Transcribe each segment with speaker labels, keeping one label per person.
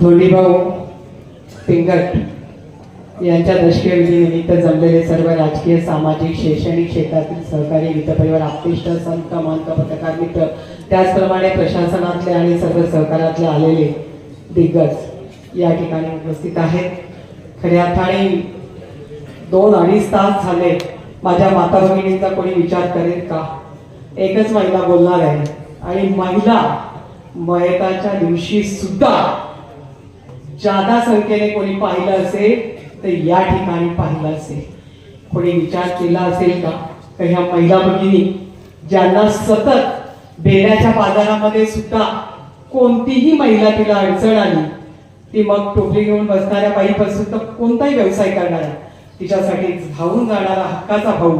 Speaker 1: धोंडीभाऊ पिंगट यांच्या दशकेविधीनिमित्त जमलेले सर्व राजकीय सामाजिक शैक्षणिक क्षेत्रातील सहकारी वित्तपरिवार आपतिष्ट संत महंत पत्रकार मित्र त्याचप्रमाणे प्रशासनातले आणि सर्व सहकारातले आलेले दिग्गज या ठिकाणी उपस्थित आहेत. खऱ्या अर्थाने दोन अडीच तास झाले माझ्या माता भगिनींचा कोणी विचार करेल का? एकच महिला बोलणार आहे आणि महिला मयताच्या दिवशी सुद्धा जादा संख्येने कोणी पाहिलं असेल तर या ठिकाणी पाहिलं असेल. कोणी विचार केला असेल का? तर ह्या महिला भगिनी ज्यांना सतत भेऱ्याच्या बाजारामध्ये सुद्धा कोणतीही महिला तिला अडचण आली ती मग टोपली घेऊन बसणाऱ्या बाईपासून तर कोणताही व्यवसाय करणार तिच्यासाठी धावून जाणारा हक्काचा भाऊ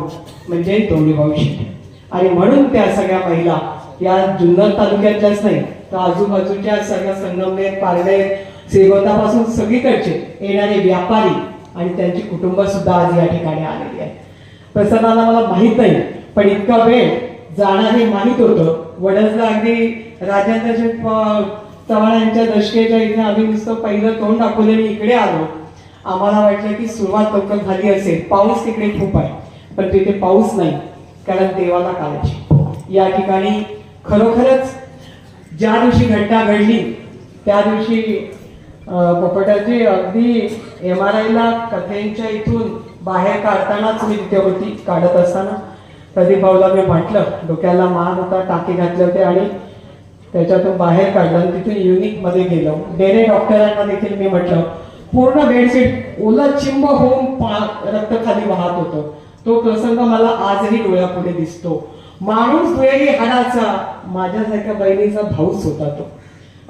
Speaker 1: म्हणजे दोन्ही भाऊ आणि म्हणून त्या सगळ्या महिला या जुन्नर तालुक्यातल्याच नाही तर आजूबाजूच्या सगळ्या संगमनेर पारनेर श्रीगोंदापासून सगळीकडचे येणारे व्यापारी आणि त्यांची कुटुंब सुद्धा आज या ठिकाणी आलेली आहे. प्रसन्नाला मला माहीत नाही पण इतका वेळ जाणार हे माहीत होतं. वडसला अगदी राजेंद्र चव्हाण यांच्या दशकेच्या इथे आम्ही नुसतं पहिलं तोंड दाखवलं इकडे आलो. आम्हाला वाटलं की सुरुवात लवकर झाली असेल. पाऊस तिकडे खूप आहे पण तिथे पाऊस नाही कारण देवाला काळजी. या ठिकाणी खरोखरच ज्या दिवशी घटना घडली त्या दिवशी पोपटाजी अगदी एम आर आयला कथेंच्या इथून बाहेर काढतानाच मी तिथे होती काढत असताना. प्रदीप भाऊला मी म्हटलं डोक्याला मान होता टाके घातले होते आणि त्याच्यातून बाहेर काढलं आणि तिथून युनिकमध्ये गेलो. डेरे डॉक्टरांना देखील मी म्हटलं पूर्ण बेडशीट ओलं चिंब होऊन पा- रक्त खाली वाहत होतं. तो प्रसंग मला आजही डोळ्यापुढे दिसतो. माणूस दुहेरी हाडाचा माझ्यासारख्या बहिणीचा भाऊच होता तो.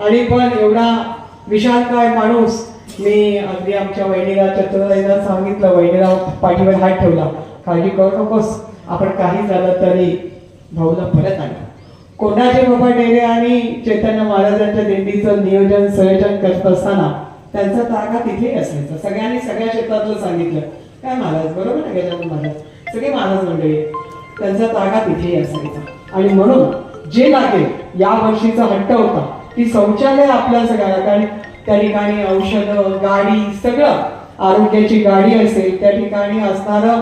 Speaker 1: आणि पण एवढा विशाल काय माणूस? मी अगदी आमच्या वहिनीला चतुर्दाईला सांगितलं वहिनीला पाठीवर हात ठेवला. काळजी करू नकोस. आपण काही झालं तरी भाऊला परत आणू कोणाचे बाबा डेरे आणि चैतन्य महाराजांच्या दिंडीचं नियोजन संयोजन करत असताना त्यांचा तागा तिथे असायचा. सगळ्यांनी सगळ्या क्षेत्रातलं सांगितलं. काय महाराज? बरोबर ना गजानन महाराज? सगळे महाराज मंडळी त्यांचा तागा तिथेही असायचा. आणि म्हणून जे लागेल या वर्षीचा हट्ट होता. की शौचालय आपल्या सगळ्याला कारण त्या ठिकाणी औषधं गाडी सगळं आरोग्याची गाडी असेल त्या ठिकाणी असणारं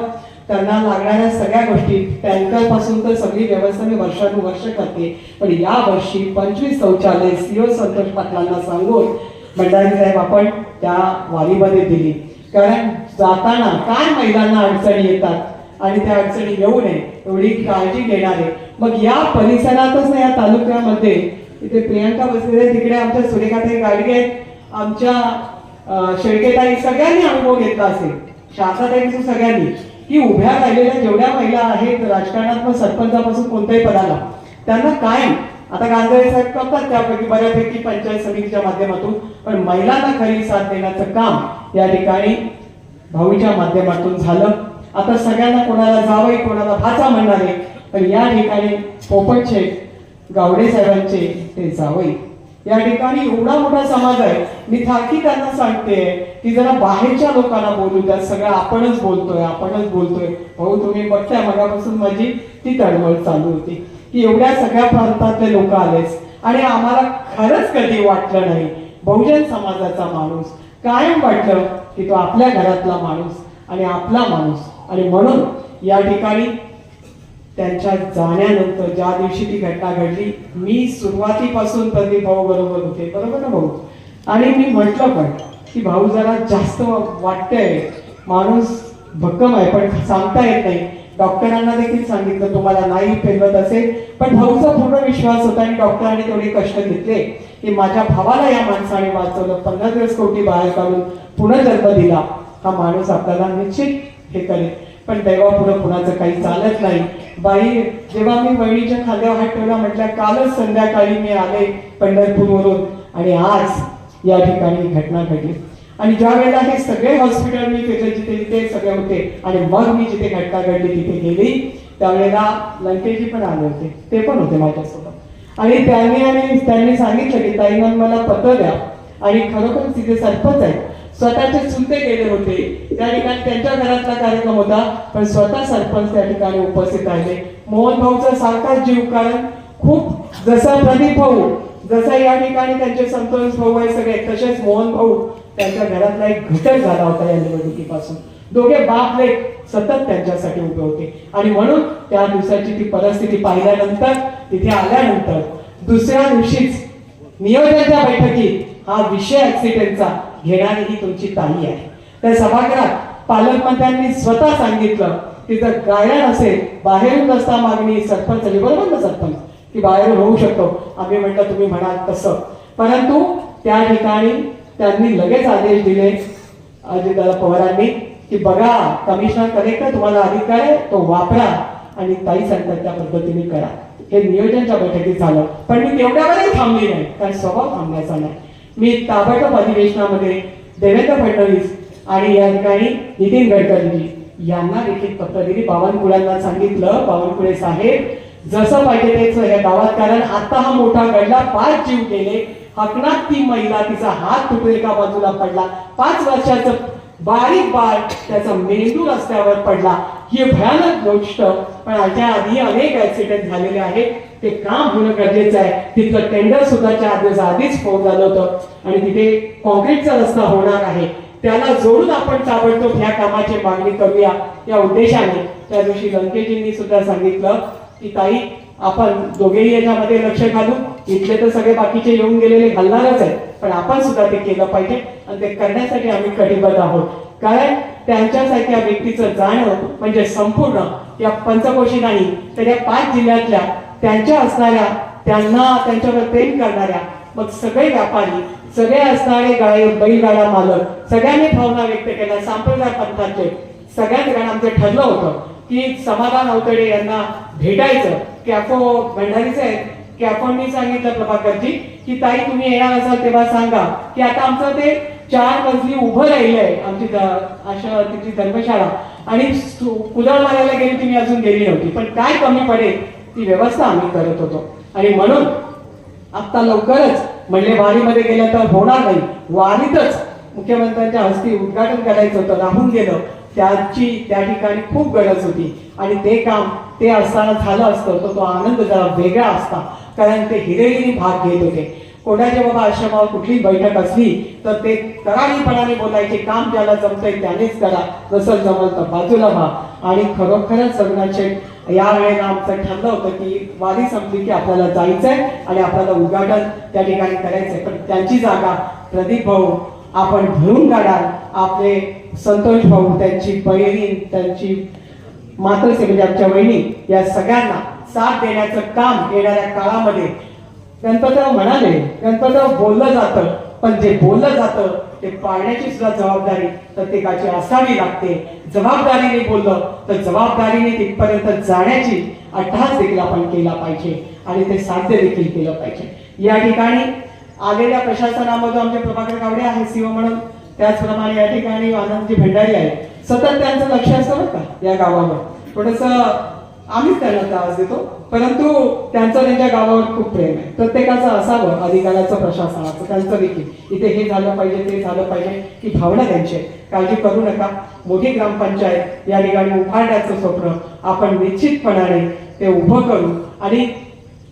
Speaker 1: त्यांना लागणाऱ्या सगळ्या गोष्टी टँकरपासून तर सगळी व्यवस्था मी वर्षानुवर्ष करते. पण या वर्षी पंचवीस शौचालय सीओ संतोष पाटलांना सांगून भंडारी साहेब आपण त्या वारीमध्ये दिली. कारण जाताना काय महिलांना अडचणी येतात आणि त्या अडचणी येऊ नये एवढी काळजी घेणारे. मग या परिसरातच ना या तालुक्यामध्ये इथे प्रियांका बसलेले तिकडे आमच्या सुरेखाताई गाडगे आहेत. आमच्या शेळकेताई सगळ्यांनी अनुभव घेतला असेल. शाखाताईंचं सगळ्यांनी. की उभ्या राहिलेल्या जेवढ्या महिला आहेत राजकारणात मग सरपंचापासून कोणत्याही पदाला. त्यांना कायम आता गांधळे साहेब करतात त्यापैकी बऱ्यापैकी पंचायत समितीच्या माध्यमातून पण महिलांना खरी साथ देण्याचं काम या ठिकाणी भाऊच्या माध्यमातून झालं. आता सगळ्यांना कोणाला जावंही कोणाला भाचा म्हणणारे पण या ठिकाणी पोपटचे गावडे साहेबांचे ते जावई. या ठिकाणी एवढा मोठा समाज आहे मी थाकी त्यांना सांगते की जरा बाहेरच्या लोकांना बोलू द्या. सगळं आपणच बोलतोय आपणच बोलतोय. भाऊ तुम्ही बघताय मगापासून माझी ती तळमळ चालू होती की एवढ्या सगळ्या प्रांतातले लोक आलेच. आणि आम्हाला खरंच कधी वाटलं नाही बहुजन समाजाचा माणूस. कायम वाटलं की तो आपल्या घरातला माणूस आणि आपला माणूस. आणि म्हणून या ठिकाणी त्यांच्या जाण्यानंतर ज्या दिवशी ती घटना घडली मी सुरुवातीपासून प्रदीप भाऊ बरोबर होते बरोबर ना भाऊ? आणि मी म्हटलं पण की भाऊ जरा जास्त वाटतंय माणूस भक्कम आहे पण सांगता येत नाही. डॉक्टरांना देखील सांगितलं तुम्हाला नाही फिरवत असेल पण भाऊचा पूर्ण विश्वास होता आणि डॉक्टरांनी तेवढे कष्ट घेतले की माझ्या भावाला या माणसाने वाचवलं पंधरा दिवस कोटी बाहेर काढून पुनर्जन्म दिला. हा माणूस आपल्याला निश्चित हे करेल. पण देवापुढं कुणाचं काही चालत नाही. बाई जेव्हा मी वहिनीच्या खांद्यावर हात ठेवला म्हटल्या कालच संध्याकाळी मी आले पंढरपूरवरून आणि आज या ठिकाणी घटना घडली. आणि ज्या वेळेला हे सगळे हॉस्पिटल मी तिथे जिथे जिथे सगळे होते आणि मग मी जिथे घटना घडली तिथे गेली त्यावेळेला लंकेजी पण आले होते. ते पण होते माझ्यासोबत. आणि त्यांनी आणि त्यांनी सांगितलं की ताईनं मला पत्र द्या आणि खरोखर तिथे सरपंच आहे स्वतःचे चुलते गेले होते. त्या ठिकाणी त्यांच्या घरातला कार्यक्रम होता पण स्वतः सरपंच त्या ठिकाणी उपस्थित राहिले. मोहन भाऊचा सारखाच जीव कारण खूप जसा प्रदीप भाऊ जसा या ठिकाणी त्यांचे संतोष भाऊ आहे सगळे तसेच मोहन भाऊ त्यांच्या घरातला एक घटक झाला होता या निवडणुकीपासून. दोघे बाप लेक सतत त्यांच्यासाठी उभे होते. आणि म्हणून त्या दिवसाची ती परिस्थिती पाहिल्यानंतर तिथे आल्यानंतर दुसऱ्या दिवशीच नियोजनाच्या बैठकीत हा विषय ऍक्सिडेंटचा घेणारी ही तुमची ताई आहे. त्या सभागृहात पालकमंत्र्यांनी स्वतः सांगितलं की जर गायन असेल बाहेरून रस्ता मागणी सरपंच बरोबर ना सरपंच की बाहेरून होऊ शकतो. आम्ही म्हटलं तुम्ही म्हणाल तसं. परंतु त्या ठिकाणी त्यांनी लगेच आदेश दिले अजितदादा पवारांनी की बघा कमिशनर कलेक्टर तुम्हाला अधिकार आहे तो वापरा आणि ताई सांगतात त्या पद्धतीने करा. हे नियोजनच्या बैठकीत झालं. पण मी तेवढ्यावरही थांबली नाही कारण स्वभाव थांबण्याचा नाही. मी ताबडतोब अधिवेशनामध्ये देवेंद्र फडणवीस आणि या ठिकाणी नितीन गडकरीजी यांना देखील पत्र दिली. बावनकुळ्यांना सांगितलं बावनकुळे साहेब जसं पाहिजे तेच या गावात कारण आता हा मोठा गडला पाच जीव गेले. हकनात ती महिला तिचा हात तुटले एका बाजूला पडला. पाच वर्षाचं बारीक बाळ त्याचा मेंदू रस्त्यावर पडला. ही भयानक गोष्ट पण याच्या आधी अनेक ऍक्सिडेंट झालेले आहेत. ते काम होणं गरजेचं आहे. तिथलं टेंडर सुद्धा चार दिवस आधीच फोन झालं होतं. आणि तिथे कॉन्क्रीटचा रस्ता होणार आहे. त्याला जोडून आपण ताबडतोब ह्या कामाची मागणी करूया. या उद्देशाने त्या दिवशी लंकेजींनी सुद्धा सांगितलं की ताई आपण दोघेही याच्यामध्ये लक्ष घालू इथले तर सगळे बाकीचे येऊन गेलेले घालणारच आहेत. पण आपण सुद्धा ते केलं पाहिजे आणि ते करण्यासाठी आम्ही कटिबद्ध आहोत. कारण त्यांच्यासारख्या व्यक्तीचं जाणं म्हणजे संपूर्ण या पंचकोशी नाही तर या पाच जिल्ह्यातल्या त्यांच्या असणाऱ्या त्यांना त्यांच्यावर प्रेम करणाऱ्या मग सगळे व्यापारी सगळे असणारे गाय बैलगाडा मालक सगळ्यांनी भावना व्यक्त केल्या सांप्रदाय पंथाचे. सगळ्याच जणांचं ठरलं होतं की समाधान अवतडे यांना भेटायचं कॅफो भंडारीचे आहेत कॅफोंनी सांगितलं प्रभाकरजी की ताई तुम्ही येणार असाल तेव्हा सांगा की आता आमचं ते चार मजली उभं राहिलंय आमची अशा तिची धर्मशाळा. आणि कुदळ मारायला गेली तुम्ही अजून गेली नव्हती. पण काय कमी पडेल? ती व्यवस्था आम्ही करत होतो. आणि म्हणून आता लवकरच म्हणजे वारीमध्ये गेलं तर होणार नाही. वारीतच मुख्यमंत्र्यांच्या हस्ते उद्घाटन करायचं होतं राहून गेलं. त्याची त्या ठिकाणी खूप गरज होती. आणि ते काम ते असताना झालं असतं तर तो आनंद जरा वेगळा असता. कारण ते हिरेगिरी भाग घेत होते. कोणाच्या बाबा आश्रमावर कुठली बैठक असली तर ते करारीपणाने बोलायचे काम ज्याला जमतंय त्यानेच करा. जसं जमल तर बाजूला व्हा. आणि खरोखरच सगळ्यांचे या वेळेला आमचं ठरलं होतं की वारी संपली की आपल्याला जायचंय आणि आपल्याला उद्घाटन त्या ठिकाणी करायचंय. पण त्यांची जागा प्रदीप भाऊ आपण भरून काढाल. आपले संतोष भाऊ त्यांची बहिणी त्यांची मातृसे म्हणजे आमच्या वहिनी या सगळ्यांना साथ देण्याचं काम येणाऱ्या काळामध्ये गणपतराव म्हणाले गणपतराव बोललं जातं पण जे बोललं जातं ते पाळण्याची सुद्धा जबाबदारी प्रत्येकाची असावी लागते. जबाबदारीने बोललं तर जबाबदारीने तिथपर्यंत जाण्याची अट्टहास देखील आपण केला पाहिजे आणि ते साध्य देखील केलं पाहिजे. या ठिकाणी आलेल्या प्रशासनामध्ये आमचे प्रभाकर गावडे आहे सीओ म्हणून. त्याचप्रमाणे या ठिकाणी आनंदजी भंडारी आहे सतत त्यांचं लक्ष असतं बरं का या गावावर. थोडस आम्हीच त्यांना त्रास देतो. परंतु त्यांचं त्यांच्या गावावर खूप प्रेम आहे. प्रत्येकाचं असावं अधिकाराचं प्रशासनाचं त्यांचं देखील. इथे हे झालं पाहिजे ते झालं पाहिजे की भावना त्यांची काळजी करू नका. मोठी ग्रामपंचायत या ठिकाणी उभारण्याचं स्वप्न आपण निश्चितपणाने ते उभं करू. आणि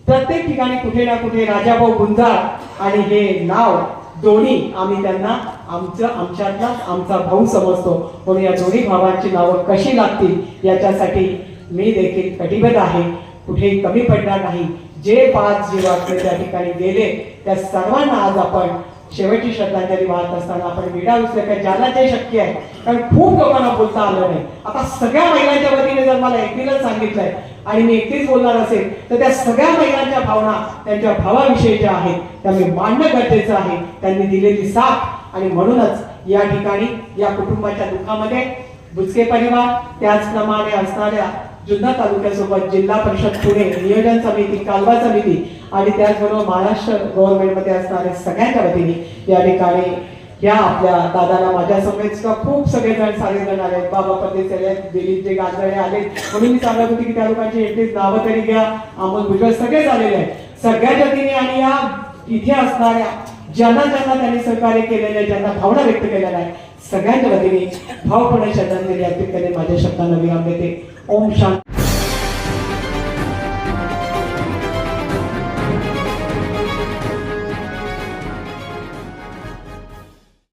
Speaker 1: प्रत्येक ठिकाणी कुठे ना कुठे राजाभाऊ गुंजाळ आणि हे नाव दोन्ही आम्ही त्यांना आमचं आमच्यातलाच आमचा भाऊ समजतो. म्हणून या दोन्ही भावांची नावं कशी लागतील याच्यासाठी मी देखील कटिबद्ध आहे. कुठेही कमी पडणार नाही. जे पाच जीवात्मे त्या ठिकाणी गेले त्या सर्वांना आज आपण शेवटची श्रद्धांजली वाहत असताना आपण विडा उचलल्या का ज्याला जे शक्य आहे. कारण खूप लोकांना बोलता आलं नाही. आता सगळ्या महिलांच्या वतीने जर मला एकटीलाच सांगितलंय आणि मी एकटीच बोलणार असेल तर त्या सगळ्या महिलांच्या भावना त्यांच्या भावाविषयीच्या आहेत त्या मी मांडणं गरजेचं आहे. त्यांनी दिलेली साथ. आणि म्हणूनच या ठिकाणी या कुटुंबाच्या दुःखामध्ये बुचके परिवार त्याचप्रमाणे असणाऱ्या जुन्नर तालुक्यासोबत जिल्हा परिषद पुणे नियोजन समिती कालवा समिती आणि त्याचबरोबर महाराष्ट्र गव्हर्नमेंटमध्ये असणाऱ्या सगळ्यांच्या वतीने या ठिकाणी या आपल्या दादाला माझ्या समेत खूप सगळेजण सारेजण आले. बाबा पते आले दिलीप जे गाजरे आले. म्हणून मी सांगत होती की त्या लोकांची एटलीस्ट नावं तरी घ्या. अमोल भुजबळ सगळेच आलेले आहेत. सगळ्याच्या वतीने आणि या इथे असणाऱ्या ज्यांना ज्यांना त्यांनी सहकार्य केलेलं आहे ज्यांना भावना व्यक्त केलेल्या आहेत सगळ्यांच्या वतीने भावपणे श्रद्धांजली अर्पित करणे माझ्या शब्दांना विराम देते. 10 şart